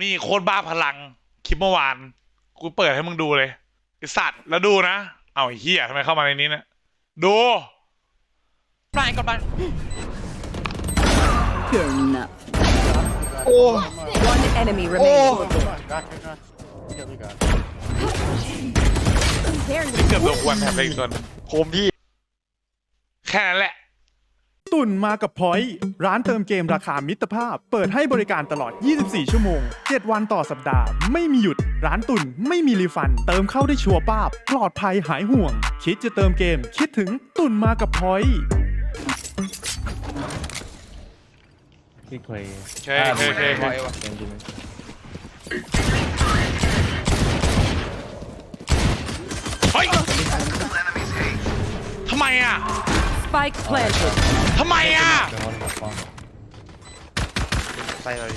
มีโคตรบ้าพลัง คลิปเมื่อวาน กูเปิดให้มึงดูเลยไอสัตว์ แล้วดูนะ เอาไอ้เหี้ยทำไมเข้ามาในนี้เนะดู ปลายก่อนปลาย You're not. โอ้ One enemy remaining. Back, back, back. Yeah, we got it. เกือบโดนควันแทบไปอีกตัวหนึงผมพี่ แค่นั้นแหละ ตุ่นมากับพอยต์ร้านเติมเกมราคามิตรภาพ เปิดให้บริการตลอด 24 ชั่วโมง 7 วันต่อสัปดาห์ ไม่มีหยุด ร้านตุ่นไม่มีรีฟัน เติมเข้าได้ชัวร์ป้าบ ปลอดภัยหายห่วง คิดจะเติมเกม คิดถึงตุ่นมากับพอยต์ที่เคยเคยเคยเคยเคยยังจริงเฮ้ยทำไมอะ Spike planted. ทำไมอะเป็นวันแบบฟองไปเลย